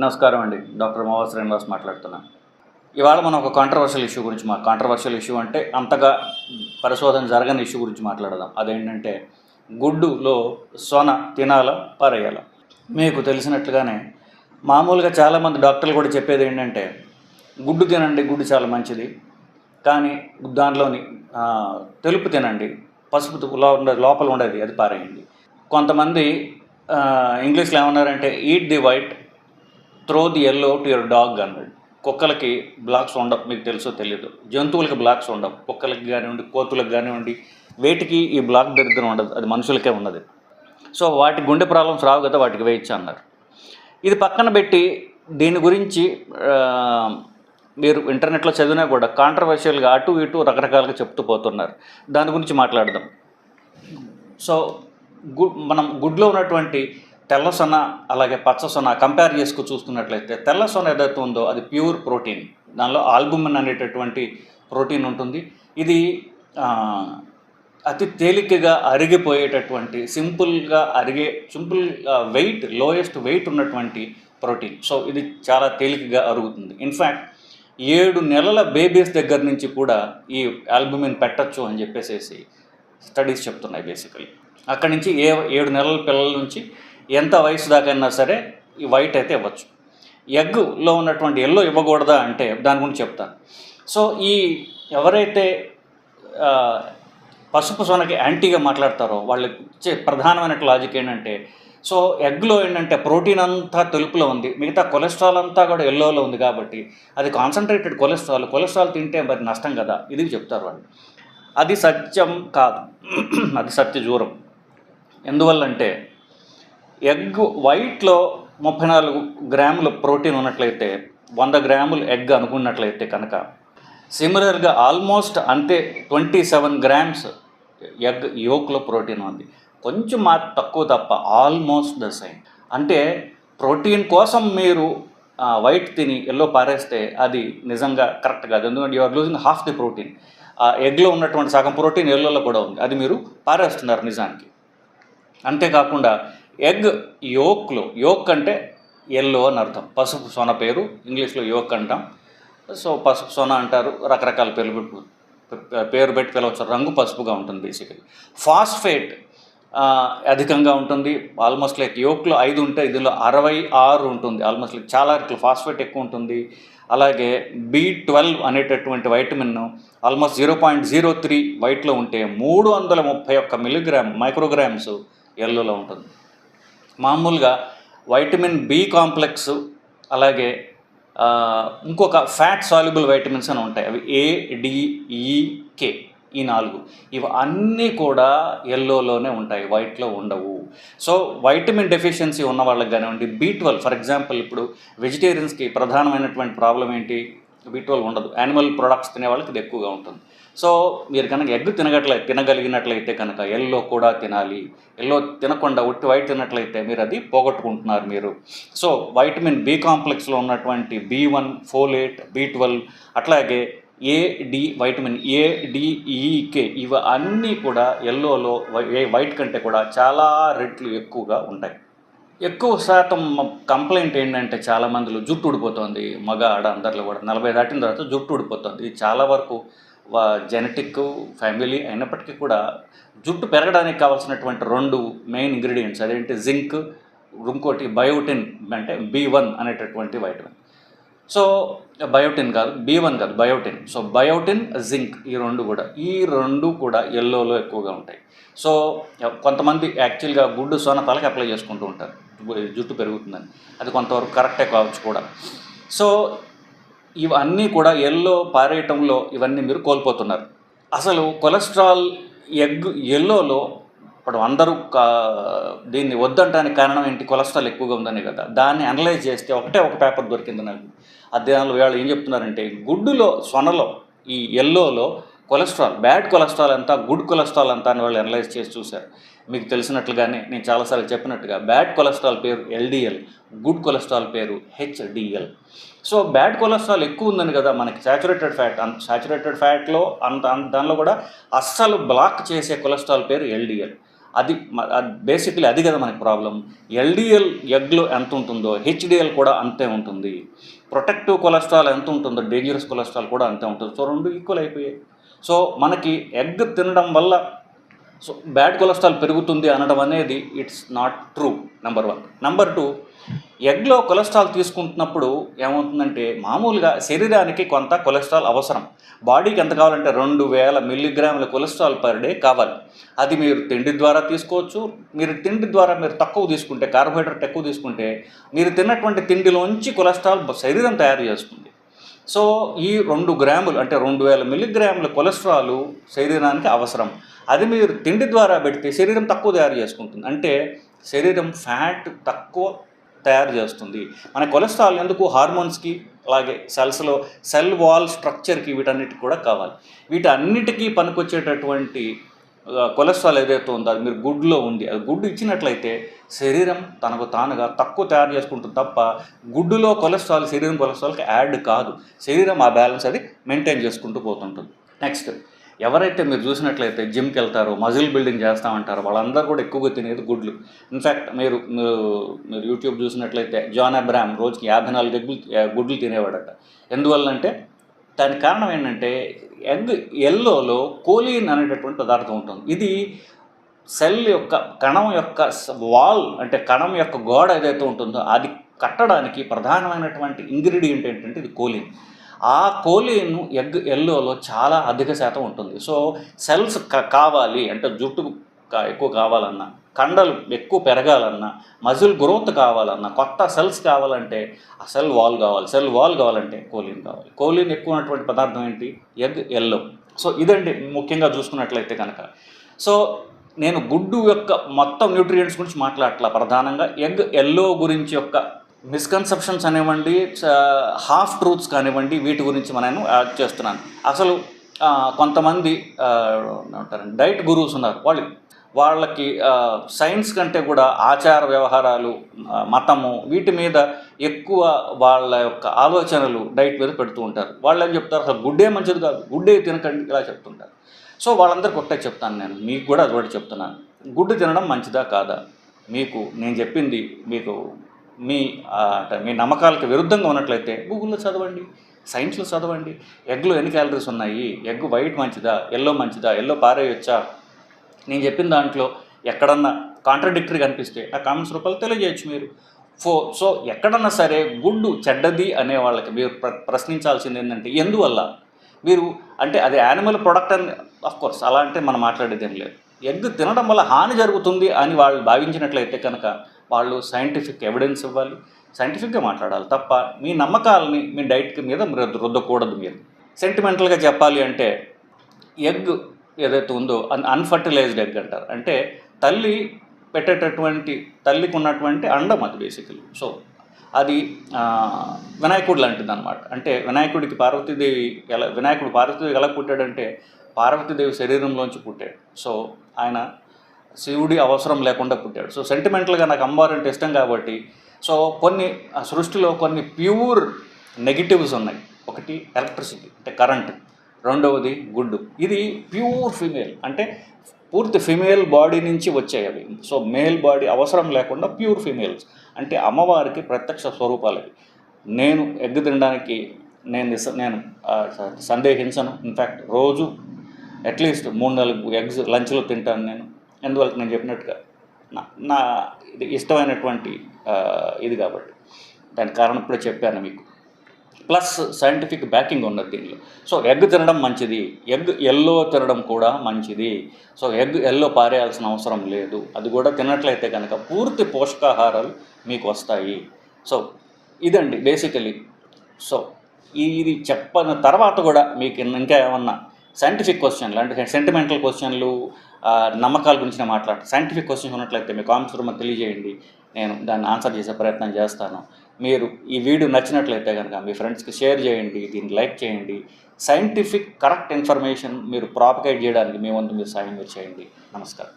నమస్కారం అండి. డాక్టర్ మోహన్ శ్రీనివాస్ మాట్లాడుతున్నాను ఇవాళ మనం ఒక కాంట్రవర్షియల్ ఇష్యూ గురించి మా కాంట్రవర్షియల్ ఇష్యూ అంటే అంతగా పరిశోధన జరగని ఇష్యూ గురించి మాట్లాడదాం. అదేంటంటే గుడ్డులో సొన తినాలా పారేయాలా. మీకు తెలిసినట్లుగానే మామూలుగా చాలామంది డాక్టర్లు కూడా చెప్పేది ఏంటంటే గుడ్డు తినండి గుడ్డు చాలా మంచిది. కానీ దానిలోని తెలుపు తినండి. పసుపు ఉండే లోపల ఉండేది అది పారేయండి. కొంతమంది ఇంగ్లీష్లో ఏమన్నారంటే eat the white throw the yellow to your dog అన్నాడు కుక్కలకి బ్లాక్స్ ఉండవు మీకు తెలుసో తెలియదు. జంతువులకి బ్లాక్స్ ఉండవు కుక్కలకి కానివ్వండి కోతులకు కానివ్వండి వేటికి ఈ బ్లాక్ దరిద్రం ఉండదు అది మనుషులకే ఉన్నది. సో వాటి గుండె ప్రాబ్లమ్స్ రావు కదా వాటికి వేయచ్చు అన్నారు. ఇది పక్కన పెట్టి దీని గురించి మీరు ఇంటర్నెట్లో చదివినా కూడా కాంట్రవర్షియల్గా అటు ఇటు రకరకాలుగా చెప్తూ పోతున్నారు. దాని గురించి మాట్లాడదాం. సో గు మనం గుడ్లో ఉన్నటువంటి తెల్ల సొన అలాగే పచ్చ సొన కంపేర్ చేసుకు చూస్తున్నట్లయితే తెల్ల సొన ఏదైతే ఉందో అది ప్యూర్ ప్రోటీన్. దానిలో ఆల్బుమిన్ అనేటటువంటి ప్రోటీన్ ఉంటుంది. ఇది అతి తేలికగా అరిగిపోయేటటువంటి సింపుల్గా అరిగే సింపుల్ వెయిట్ లోయెస్ట్ వెయిట్ ఉన్నటువంటి ప్రోటీన్. సో ఇది చాలా తేలికగా అరుగుతుంది. ఇన్ఫ్యాక్ట్ ఏడు నెలల బేబీస్ దగ్గర నుంచి కూడా ఈ ఆల్బుమిన్ పెట్టచ్చు అని చెప్పేసేసి స్టడీస్ చెప్తున్నాయి బేసికలీ అక్కడి నుంచి ఏ ఏడు నెలల పిల్లల నుంచి ఎంత వయసు దాకైనా సరే ఈ వైట్ అయితే ఇవ్వచ్చు. ఎగ్లో ఉన్నటువంటి ఎల్లో ఇవ్వకూడదా అంటే దాని గురించి చెప్తాను సో ఈ ఎవరైతే పసుపు సొనకి యాంటీగా మాట్లాడతారో వాళ్ళకి ఇచ్చే ప్రధానమైన లాజిక్ ఏంటంటే సో ఎగ్లో ఏంటంటే ప్రోటీన్ అంతా తెలుపులో ఉంది మిగతా కొలెస్ట్రాల్ అంతా కూడా ఎల్లోలో ఉంది కాబట్టి అది కాన్సన్ట్రేటెడ్ కొలెస్ట్రాల్ కొలెస్ట్రాల్ తింటే మరి నష్టం కదా? ఇది చెప్తారు వాళ్ళు. అది సత్యం కాదు. అది సత్యజూరం. ఎందువల్లంటే ఎగ్ వైట్లో ముప్పై నాలుగు గ్రాముల ప్రోటీన్ ఉన్నట్లయితే వంద గ్రాములు ఎగ్ అనుకున్నట్లయితే కనుక సిమిలర్గా ఆల్మోస్ట్ అంతే ట్వంటీ సెవెన్ గ్రామ్స్ ఎగ్ యోక్లో ప్రోటీన్ ఉంది. కొంచెం మా తక్కువ తప్ప ఆల్మోస్ట్ ద సేమ్ అంటే ప్రోటీన్ కోసం మీరు వైట్ తిని ఎల్లో పారేస్తే అది నిజంగా కరెక్ట్ కాదు. ఎందుకంటే you are losing half the protein ఆ ఎగ్లో ఉన్నటువంటి సగం ప్రోటీన్ ఎల్లోలో కూడా ఉంది. అది మీరు పారేస్తున్నారు నిజానికి. అంతేకాకుండా ఎగ్ యోక్లో. యోక్ అంటే ఎల్లో అని అర్థం. పసుపు సొన పేరు. ఇంగ్లీష్లో యోక్ అంటాం. సో పసుపు సొన అంటారు. రకరకాల పేర్లు పెట్టు పేరు పెట్టి పిలవచ్చు. రంగు పసుపుగా ఉంటుంది బేసికలీ ఫాస్ఫేట్ అధికంగా ఉంటుంది. ఆల్మోస్ట్ లైక్ యోక్లో ఐదు ఉంటే ఇందులో అరవై ఆరు ఉంటుంది. ఆల్మోస్ట్ లైక్ చాలా ఇట్లా ఫాస్ఫేట్ ఎక్కువ ఉంటుంది. అలాగే బి ట్వెల్వ్ అనేటటువంటి vitamin almost zero point zero three వైట్లో ఉంటే మూడు వందల ముప్పై ఒక్క మిలిగ్రామ్ మైక్రోగ్రామ్స్ ఎల్లోలో ఉంటుంది. మామూలుగా వైటమిన్ బి కాంప్లెక్స్ అలాగే ఇంకొక ఫ్యాట్ సాల్యుబుల్ వైటమిన్స్ అని ఉంటాయి. అవి ఏ డిఈకే ఈ నాలుగు. ఇవి అన్నీ కూడా ఎల్లోలోనే ఉంటాయి వైట్లో ఉండవు. సో వైటమిన్ డెఫిషియన్సీ ఉన్న వాళ్ళకి కానివ్వండి బీ ట్వెల్వ్ ఫర్ ఎగ్జాంపుల్ ఇప్పుడు వెజిటేరియన్స్కి ప్రధానమైనటువంటి ప్రాబ్లం ఏంటి? బీ ట్వెల్వ్ ఉండదు. యానిమల్ ప్రొడక్ట్స్ తినే వాళ్ళకి ఇది ఎక్కువగా ఉంటుంది. సో మీరు కనుక ఎగ్ తినగట్ల తినగలిగినట్లయితే కనుక ఎల్లో కూడా తినాలి. ఎల్లో తినకుండా ఉట్టి వైట్ తినట్లయితే మీరు అది పోగొట్టుకుంటున్నారు మీరు. సో వైటమిన్ బి కాంప్లెక్స్లో ఉన్నటువంటి B one folate B twelve అట్లాగే A D vitamin A D E K ఇవి అన్నీ కూడా ఎల్లోలో వైట్ కంటే కూడా చాలా రెట్లు ఎక్కువగా ఉంటాయి. ఎక్కువ శాతం కంప్లైంట్ ఏంటంటే చాలామందిలో జుట్టు ఊడిపోతుంది. మగ ఆడ అందరిలో కూడా. నలభై దాటిన తర్వాత జుట్టు ఊడిపోతుంది. ఇది చాలా వరకు జెనెటిక్ ఫ్యామిలీ అయినప్పటికీ కూడా జుట్టు పెరగడానికి కావాల్సినటువంటి రెండు మెయిన్ ఇంగ్రీడియంట్స్ అదేంటి? జింక్ ఇంకోటి బయోటిన్ అంటే బి వన్ అనేటటువంటి వైటమిన్. సో బయోటిన్ కాదు బి వన్ కాదు బయోటిన్. సో బయోటిన్ జింక్ ఈ రెండు కూడా ఈ రెండు కూడా ఎల్లోలో ఎక్కువగా ఉంటాయి. సో కొంతమంది యాక్చువల్గా గుడ్డు సోన తలకి అప్లై చేసుకుంటూ ఉంటారు. జుట్టు పెరుగుతుందని. అది కొంతవరకు కరెక్టే కావచ్చు కూడా. సో ఇవన్నీ కూడా ఎల్లో పారేయటంలో ఇవన్నీ మీరు కోల్పోతున్నారు. అసలు కొలెస్ట్రాల్ ఎగ్ ఎల్లోలో ఇప్పుడు అందరూ దీన్ని వద్దంటానికి కారణం ఏంటి? కొలెస్ట్రాల్ ఎక్కువగా ఉందని కదా. దాన్ని అనలైజ్ చేస్తే ఒకటే ఒక పేపర్ దొరికింది నాకు. అధ్యయనాలు వాళ్ళు ఏం చెప్తున్నారంటే గుడ్డులో సొనలో ఈ ఎల్లోలో కొలెస్ట్రాల్ బ్యాడ్ కొలెస్ట్రాల్ ఎంత గుడ్ కొలెస్ట్రాల్ అంతా అని వాళ్ళు అనలైజ్ చేసి చూశారు. మీకు తెలిసినట్లుగానే నేను చాలాసార్లు చెప్పినట్టుగా బ్యాడ్ కొలెస్ట్రాల్ పేరు ఎల్డిఎల్ గుడ్ కొలెస్ట్రాల్ పేరు హెచ్డిఎల్. సో బ్యాడ్ కొలెస్ట్రాల్ ఎక్కువ ఉందని కదా మనకి సాచురేటెడ్ ఫ్యాట్ అంత సాచురేటెడ్ ఫ్యాట్లో అంత అంత దానిలో కూడా అస్సలు బ్లాక్ చేసే కొలెస్ట్రాల్ పేరు ఎల్డిఎల్. అది బేసిక్లీ అది కదా మనకి ప్రాబ్లం ఎల్డిఎల్ ఎగ్లో ఎంత ఉంటుందో హెచ్డిఎల్ కూడా అంతే ఉంటుంది. ప్రొటెక్టివ్ కొలెస్ట్రాల్ ఎంత ఉంటుందో డేంజరస్ కొలెస్ట్రాల్ కూడా అంతే ఉంటుంది. సో రెండు ఈక్వల్ అయిపోయాయి. సో మనకి ఎగ్ తినడం వల్ల సో బ్యాడ్ కొలెస్ట్రాల్ పెరుగుతుంది అనడం అనేది it's not true number one number two ఎగ్లో cholesterol తీసుకుంటున్నప్పుడు ఏమవుతుందంటే మామూలుగా శరీరానికి కొంత కొలెస్ట్రాల్ అవసరం. బాడీకి ఎంత కావాలంటే రెండు వేల మిల్లీగ్రాముల కొలెస్ట్రాల్ పర్ డే కావాలి. అది మీరు తిండి ద్వారా తీసుకోవచ్చు. మీరు తిండి ద్వారా మీరు తక్కువ తీసుకుంటే కార్బోహైడ్రేట్ ఎక్కువ తీసుకుంటే మీరు తిన్నటువంటి తిండిలోంచి కొలెస్ట్రాల్ శరీరం తయారు చేస్తుంది సో ఈ రెండు గ్రాములు అంటే రెండు వేల మిల్లీగ్రాముల కొలెస్ట్రాల్ శరీరానికి అవసరం. అది మీరు తిండి ద్వారా పెడితే శరీరం తక్కువ తయారు చేసుకుంటుంది. అంటే శరీరం ఫ్యాట్ తక్కువ తయారు చేస్తుంది. మన కొలెస్ట్రాల్ ఎందుకు? హార్మోన్స్కి అలాగే సెల్స్లో సెల్ వాల్ స్ట్రక్చర్కి వీటన్నిటికి కూడా కావాలి. వీటన్నిటికీ పనికొచ్చేటటువంటి కొలెస్ట్రాల్ ఏదైతే ఉందో అది మీరు గుడ్లో ఉంది అది గుడ్డు ఇచ్చినట్లయితే శరీరం తనకు తానుగా తక్కువ తయారు చేసుకుంటుంది తప్ప గుడ్డులో కొలెస్ట్రాల్ శరీరం కొలెస్ట్రాల్కి యాడ్ కాదు. శరీరం ఆ బ్యాలెన్స్ అది మెయింటైన్ చేసుకుంటూ పోతుంటుంది. నెక్స్ట్ ఎవరైతే మీరు చూసినట్లయితే జిమ్కి వెళ్తారో మజిల్ బిల్డింగ్ చేస్తామంటారో వాళ్ళందరూ కూడా ఎక్కువగా తినేది గుడ్లు. ఇన్ఫ్యాక్ట్ మీరు మీరు యూట్యూబ్ చూసినట్లయితే జాన్ అబ్రామ్ రోజుకి యాభై నాలుగు గుడ్లు గుడ్లు తినేవాడట. ఎందువల్లంటే దానికి కారణం ఏంటంటే ఎగ్ ఎల్లోలో కోలిన్ అనేటటువంటి పదార్థం ఉంటుంది. ఇది సెల్ యొక్క కణం యొక్క వాల్ అంటే కణం యొక్క గోడ ఏదైతే ఉంటుందో అది కట్టడానికి ప్రధానమైనటువంటి ఇంగ్రీడియంట్ ఏంటంటే ఇది కోలిన్. ఆ కోలిన్ ఎగ్ ఎల్లోలో చాలా అధిక శాతం ఉంటుంది. సో సెల్స్ కావాలి అంటే జుట్టు ఎక్కువ కావాలన్నా కండలు ఎక్కువ పెరగాలన్నా మజిల్ గ్రోత్ కావాలన్నా కొత్త సెల్స్ కావాలంటే ఆ సెల్ వాల్ కావాలి సెల్ వాల్ కావాలంటే కోలిన్ కావాలి. కోలిన్ ఎక్కువ ఉన్నటువంటి పదార్థం ఏంటి? Egg yellow. సో ఇదండి ముఖ్యంగా చూసుకున్నట్లయితే కనుక. సో నేను గుడ్డు యొక్క మొత్తం న్యూట్రియంట్స్ గురించి మాట్లాడట్లా. ప్రధానంగా ఎగ్ ఎల్లో గురించి యొక్క మిస్కన్సెప్షన్స్ అనేవ్వండి హాఫ్ ట్రూత్స్ కానివ్వండి వీటి గురించి నేను యాడ్ చేస్తున్నాను. అసలు కొంతమంది ఏమంటారు డైట్ గురూస్ ఉన్నారు. వాళ్ళు వాళ్ళకి సైన్స్ కంటే కూడా ఆచార వ్యవహారాలు మతము వీటి మీద ఎక్కువ వాళ్ళ యొక్క ఆలోచనలు డైట్ మీద పెడుతూ ఉంటారు. వాళ్ళు ఏం చెప్తారు? అసలు గుడ్డే మంచిది కాదు. గుడ్డే తినకండి ఇలా చెప్తుంటారు. సో వాళ్ళందరికీ ఒకటే చెప్తాను నేను. మీకు కూడా అది కూడా చెప్తున్నాను. గుడ్డు తినడం మంచిదా కాదా? మీకు నేను చెప్పింది మీకు మీ అంటే మీ నమ్మకాలకు విరుద్ధంగా ఉన్నట్లయితే గూగుల్లో చదవండి సైన్స్లో చదవండి. ఎగ్లో ఎన్ని క్యాలరీస్ ఉన్నాయి? ఎగ్ వైట్ మంచిదా? ఎల్లో మంచిదా? ఎల్లో పారేయొచ్చా? నేను చెప్పిన దాంట్లో ఎక్కడన్నా కాంట్రడిక్టరీ కనిపిస్తే ఆ కామెంట్స్ రూపాయలు తెలియజేయచ్చు మీరు. ఫో సో ఎక్కడన్నా సరే గుడ్డు చెడ్డది అనే వాళ్ళకి మీరు ప్ర ప్రశ్నించాల్సింది ఏంటంటే ఎందువల్ల? మీరు అంటే అది యానిమల్ ప్రొడక్ట్ అని ఆఫ్ కోర్స్ అలా అంటే మనం మాట్లాడేది ఏం లేదు. ఎగ్ తినడం వల్ల హాని జరుగుతుంది అని వాళ్ళు భావించినట్లయితే కనుక వాళ్ళు సైంటిఫిక్ ఎవిడెన్స్ ఇవ్వాలి. సైంటిఫిక్గా మాట్లాడాలి తప్ప మీ నమ్మకాలని మీ డైట్ మీద రుద్దకూడదు మీరు. సెంటిమెంటల్గా చెప్పాలి అంటే ఎగ్ ఏదైతే ఉందో అన్ అన్ఫర్టిలైజ్డ్ ఎగ్ అంటారు. అంటే తల్లి పెట్టేటటువంటి తల్లికి ఉన్నటువంటి అండం అది బేసికలీ సో అది వినాయకుడు లాంటిది అనమాట అంటే వినాయకుడికి పార్వతీదేవి ఎలా వినాయకుడు పార్వతీదేవి ఎలా పుట్టాడంటే పార్వతీదేవి శరీరంలోంచి పుట్టాడు. సో ఆయన శివుడి అవసరం లేకుండా పుట్టాడు. సో సెంటిమెంటల్గా నాకు అమ్మవారంటే ఇష్టం కాబట్టి సో కొన్ని సృష్టిలో కొన్ని ప్యూర్ నెగిటివ్స్ ఉన్నాయి. ఒకటి ఎలక్ట్రిసిటీ అంటే కరెంట్. రెండవది గుడ్డు. ఇది ప్యూర్ ఫిమేల్. అంటే పూర్తి ఫిమేల్ బాడీ నుంచి వచ్చాయి అవి. సో మేల్ బాడీ అవసరం లేకుండా ప్యూర్ ఫిమేల్స్. అంటే అమ్మవారికి ప్రత్యక్ష స్వరూపాలు అవి. నేను ఎగ్ తినడానికి నేను నేను సందేహించను. ఇన్ఫ్యాక్ట్ రోజు అట్లీస్ట్ మూడు నాలుగు ఎగ్స్ లంచ్లో తింటాను నేను. ఎందువల్ల నేను చెప్పినట్టుగా నా నా ఇది ఇష్టమైనటువంటి ఇది కాబట్టి. దానికి కారణం ఇప్పుడే చెప్పాను మీకు. ప్లస్ సైంటిఫిక్ బ్యాకింగ్ ఉన్నది దీనిలో. సో ఎగ్ తినడం మంచిది ఎగ్ ఎల్లో తినడం కూడా మంచిది. సో ఎగ్ ఎల్లో పారేయాల్సిన అవసరం లేదు. అది కూడా తినట్లయితే కనుక పూర్తి పోషకాహారాలు మీకు వస్తాయి. సో ఇదండి బేసికలీ. సో ఇది చెప్పిన తర్వాత కూడా మీకు ఇంకా ఏమన్నా సైంటిఫిక్ క్వశ్చన్లు అంటే సెంటిమెంటల్ క్వశ్చన్లు నమ్మకాల గురించి మాట్లాడతాను సైంటిఫిక్ క్వశ్చన్స్ ఉన్నట్లయితే మీ కామెంట్స్ రూమ్ తెలియజేయండి. నేను దాన్ని ఆన్సర్ చేసే ప్రయత్నం చేస్తాను. మీరు ఈ వీడియో నచ్చినట్లయితే కనుక మీ ఫ్రెండ్స్కి షేర్ చేయండి దీన్ని లైక్ చేయండి. సైంటిఫిక్ కరెక్ట్ ఇన్ఫర్మేషన్ మీరు ప్రాపగేట్ చేయడానికి మీ వంతు మీరు సాయం మీరు చేయండి. నమస్కారం.